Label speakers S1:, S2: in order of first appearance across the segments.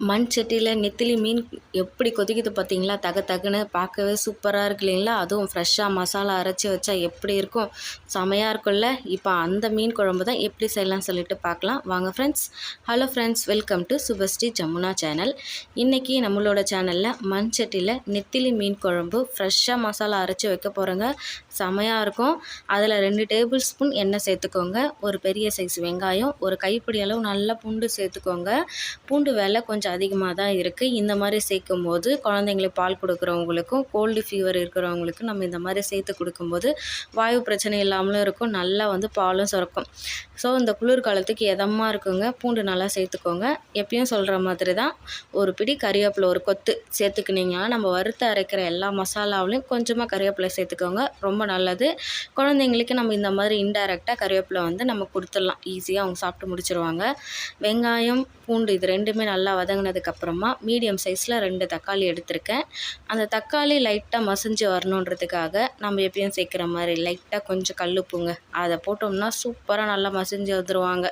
S1: மண் சட்டியில் நெத்திலி மீன் எப்படி கொதிக்குது பார்த்தீங்களா? தக தகுன்னு பார்க்கவே சூப்பராக இருக்கு இல்லைங்களா? அதுவும் ஃப்ரெஷ்ஷாக மசாலா அரைச்சி வச்சா எப்படி இருக்கும்? செமையாக இருக்கும்ல? இப்போ அந்த மீன் குழம்பு தான் எப்படி செய்யலாம்னு சொல்லிட்டு பார்க்கலாம். வாங்க friends hello friends welcome to Subhashree Jamuna channel இன்றைக்கி நம்மளோட சேனலில் மண் சட்டியில் நெத்திலி மீன் குழம்பு ஃப்ரெஷ்ஷாக மசாலா அரைச்சி வைக்க போகிறோங்க செமையாக இருக்கும். அதில் ரெண்டு டேபிள் ஸ்பூன் எண்ணெய் சேர்த்துக்கோங்க. ஒரு பெரிய சைஸ் வெங்காயம் ஒரு கைப்பிடி அளவு நல்லா பூண்டு சேர்த்துக்கோங்க. பூண்டு வெலை கொஞ்சம் கொஞ்சம் அதிகமாக தான் இருக்குது இந்த மாதிரி சேர்க்கும் போது குழந்தைங்களுக்கு பால் கொடுக்குறவங்களுக்கும் கோல்டு ஃபீவர் இருக்கிறவங்களுக்கும் நம்ம இந்த மாதிரி சேர்த்து கொடுக்கும்போது வாயு பிரச்சனை இல்லாமலும் இருக்கும். நல்லா வந்து பாலும் சுரக்கும். ஸோ இந்த குளிர்காலத்துக்கு எதமாக இருக்குங்க? பூண்டு நல்லா சேர்த்துக்கோங்க. எப்பயும் சொல்கிற மாதிரி தான் ஒரு பிடி கறிவேப்பிலை ஒரு கொத்து சேர்த்துக்கினீங்கன்னா நம்ம வறுத்து அரைக்கிற எல்லா மசாலாவிலையும் கொஞ்சமாக கறிவேப்பிலை சேர்த்துக்கோங்க. ரொம்ப நல்லது. குழந்தைங்களுக்கு நம்ம இந்த மாதிரி இன்டைரக்டாக கறிவேப்பிலை வந்து நம்ம கொடுத்துடலாம். ஈஸியாக அவங்க சாப்பிட்டு முடிச்சிருவாங்க. வெங்காயம் பூண்டு இது ரெண்டுமே நல்லா வதங்க வதங்கினதுக்கப்புறமா மீடியம் சைஸில் ரெண்டு தக்காளி எடுத்திருக்கேன். அந்த தக்காளி லைட்டாக மசிஞ்சு வரணுன்றதுக்காக நம்ம எப்பயும் சேர்க்குற மாதிரி லைட்டாக கொஞ்சம் கல்லுப்புங்க அதை போட்டோம்னா சூப்பராக நல்லா மசிஞ்சு வந்துடுவாங்க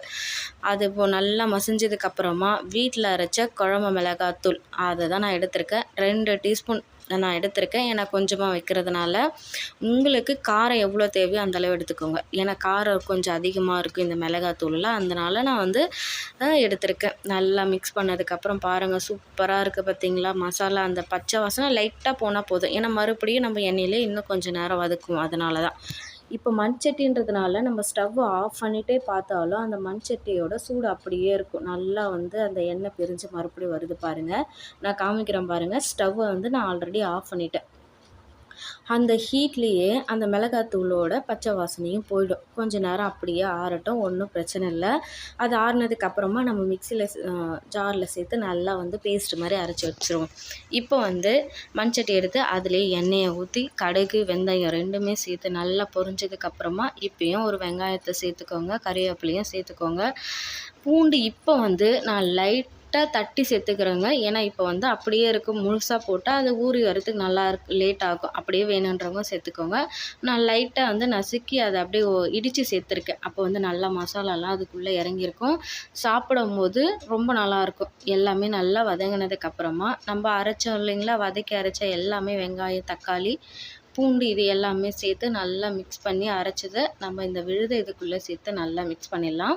S1: அது இப்போ நல்லா மசிஞ்சதுக்கப்புறமா வீட்டில் அரைச்ச குழம்பு மிளகாத்தூள் அதை தான் நான் எடுத்திருக்கேன். ரெண்டு டீஸ்பூன் நான் எடுத்திருக்கேன். ஏன்னா கொஞ்சமாக வைக்கிறதுனால உங்களுக்கு காரம் எவ்வளோ தேவையோ அந்தளவு எடுத்துக்கோங்க. ஏன்னா காரம் கொஞ்சம் அதிகமாக இருக்கும் இந்த மிளகாத்தூளில் அதனால் நான் வந்து எடுத்திருக்கேன். நல்லா மிக்ஸ் பண்ணதுக்கப்புறம் பாருங்கள் சூப்பராக இருக்குது பார்த்தீங்களா மசாலா அந்த பச்சை வாசனை லைட்டாக போனால் போதும். ஏன்னா மறுபடியும் நம்ம எண்ணெயிலே இன்னும் கொஞ்சம் நேரம் வதக்குவோம். அதனால தான் இப்போ மண் சட்டின்றதுனால நம்ம ஸ்டவ் ஆஃப் பண்ணிகிட்டே பார்த்தாலும் அந்த மண் சட்டியோட சூடு அப்படியே இருக்கும். நல்லா வந்து அந்த எண்ணெய் பிரிஞ்சு மறுபடியும் வருது பாருங்கள் நான் காமிக்கிறேன் பாருங்கள் ஸ்டவ்வை வந்து நான் ஆல்ரெடி ஆஃப் பண்ணிட்டேன். அந்த ஹீட்லேயே அந்த மிளகாத்தூளோட பச்சை வாசனையும் போயிடும். கொஞ்ச நேரம் அப்படியே ஆறட்டும் ஒன்றும் பிரச்சனை இல்லை. அது ஆறுனதுக்கப்புறமா நம்ம மிக்சியில் ஜாரில் சேர்த்து நல்லா வந்து பேஸ்ட் மாதிரி அரைச்சி வச்சுருவோம். இப்போ வந்து மண்சட்டி எடுத்து அதிலே எண்ணெயை ஊற்றி கடுகு வெந்தயம் ரெண்டுமே சேர்த்து நல்லா பொரிஞ்சதுக்கப்புறமா இப்போயும் ஒரு வெங்காயத்தை சேர்த்துக்கோங்க கறிவேப்பிலையும் சேர்த்துக்கோங்க. பூண்டு இப்போ வந்து நான் லைட் லைட்டாக தட்டி சேர்த்துக்கிறோங்க ஏன்னா இப்போ வந்து அப்படியே இருக்கும் முழுசாக போட்டால் அது ஊறி வரதுக்கு நல்லா இருக்கு லேட் ஆகும். அப்படியே வேணுன்றவங்க சேர்த்துக்கோங்க நான் லைட்டாக வந்து நசுக்கி அதை அப்படியே இடித்து சேர்த்துருக்கேன் அப்போ வந்து நல்லா மசாலாலாம் அதுக்குள்ளே இறங்கியிருக்கும். சாப்பிடும் போது ரொம்ப நல்லாயிருக்கும் எல்லாமே நல்லா வதங்கினதுக்கப்புறமா நம்ம அரைச்சோம் இல்லைங்களா? வதக்கி அரைச்ச எல்லாமே வெங்காயம் தக்காளி பூண்டு இது எல்லாமே சேர்த்து நல்லா மிக்ஸ் பண்ணி அரைச்சதை நம்ம இந்த விழுதை இதுக்குள்ளே சேர்த்து நல்லா மிக்ஸ் பண்ணிடலாம்.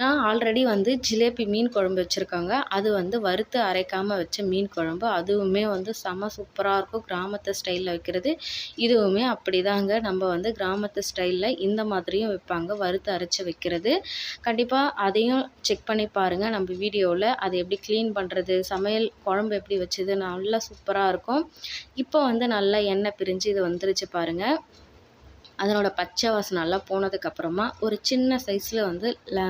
S1: நான் ஆல்ரெடி வந்து ஜிலேபி மீன் குழம்பு வச்சுருக்காங்க. அது வந்து வறுத்து அரைக்காமல் வச்ச மீன் குழம்பு. அதுவுமே வந்து செம சூப்பராக இருக்கும். கிராமத்து ஸ்டைலில் வைக்கிறது. இதுவுமே அப்படி தாங்க நம்ம வந்து கிராமத்து ஸ்டைலில் இந்த மாதிரியும் வைப்பாங்க. வறுத்து அரைச்சி வைக்கிறது. கண்டிப்பாக அதையும் செக் பண்ணி பாருங்கள் நம்ம வீடியோவில் அதை எப்படி க்ளீன் பண்ணுறது சமையல் குழம்பு எப்படி வச்சது நல்லா சூப்பராக இருக்கும். இப்போ வந்து நல்லா எண்ணெய் பிரிஞ்சு இது வந்துருச்சு பாருங்கள் அதனோட பச்சை வாசனை நல்லா போனதுக்கப்புறமா ஒரு சின்ன சைஸில் வந்து ல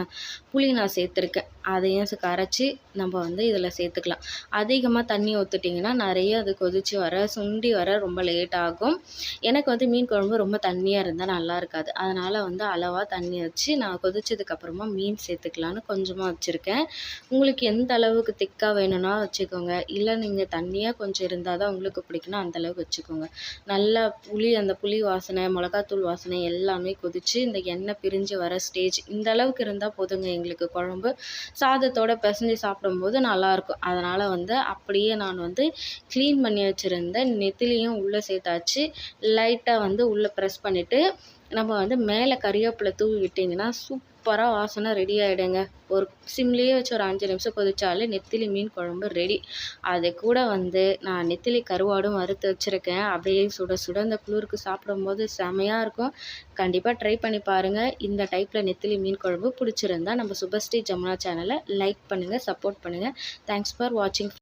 S1: புளி நான் சேர்த்துருக்கேன். அதையும் கரைச்சி நம்ம வந்து இதில் சேர்த்துக்கலாம். அதிகமாக தண்ணி ஊற்றுட்டிங்கன்னா நிறைய அது கொதித்து வர சுண்டி வர ரொம்ப லேட் ஆகும். எனக்கு வந்து மீன் குழம்பு ரொம்ப தண்ணியாக இருந்தால் நல்லா இருக்காது. அதனால் வந்து அளவாக தண்ணி வச்சு நான் கொதிச்சதுக்கப்புறமா மீன் சேர்த்துக்கலான்னு கொஞ்சமாக வச்சுருக்கேன். உங்களுக்கு எந்த அளவுக்கு திக்காக வேணும்னா வச்சுக்கோங்க. இல்லை நீங்கள் தண்ணியாக கொஞ்சம் இருந்தால் தான் உங்களுக்கு பிடிக்கணும் அந்தளவுக்கு வச்சுக்கோங்க. நல்லா புளி அந்த புளி வாசனை மிளகாத்தூள் வாசனை எல்லாமே கொதித்து இந்த எண்ணெய் பிரிஞ்சு வர ஸ்டேஜ் இந்த அளவுக்கு இருந்தால் போதுங்க எங்களுக்கு குழம்பு. சாதத்தோடு பிசைஞ்சு சாப்பிடும்போது நல்லாயிருக்கும். அதனால் வந்து அப்படியே நான் வந்து க்ளீன் பண்ணி வச்சுருந்த நெத்திலையும் உள்ளே சேர்த்தாச்சு. லைட்டாக வந்து உள்ளே ப்ரெஸ் பண்ணிவிட்டு நம்ம வந்து மேலே கறிவேப்பிலை தூவி விட்டிங்கன்னா சூப்பராக வாசனை ரெடி ஆகிடுங்க ஒரு சிம்லேயே வச்சு ஒரு அஞ்சு நிமிஷம் கொதிச்சாலே நெத்திலி மீன் குழம்பு ரெடி அது கூட வந்து நான் நெத்திலி கருவாடும் வறுத்து வச்சுருக்கேன். அப்படியே சுட சுட இந்த குளிருக்கு சாப்பிடும்போது செமையாக இருக்கும். கண்டிப்பாக ட்ரை பண்ணி பாருங்கள் இந்த டைப்பில் நெத்திலி மீன் குழம்பு பிடிச்சிருந்தா நம்ம சுபஸ்ரீ ஜமுனா சேனலை லைக் பண்ணுங்கள் சப்போர்ட் பண்ணுங்கள் தேங்க்ஸ் ஃபார் வாட்சிங்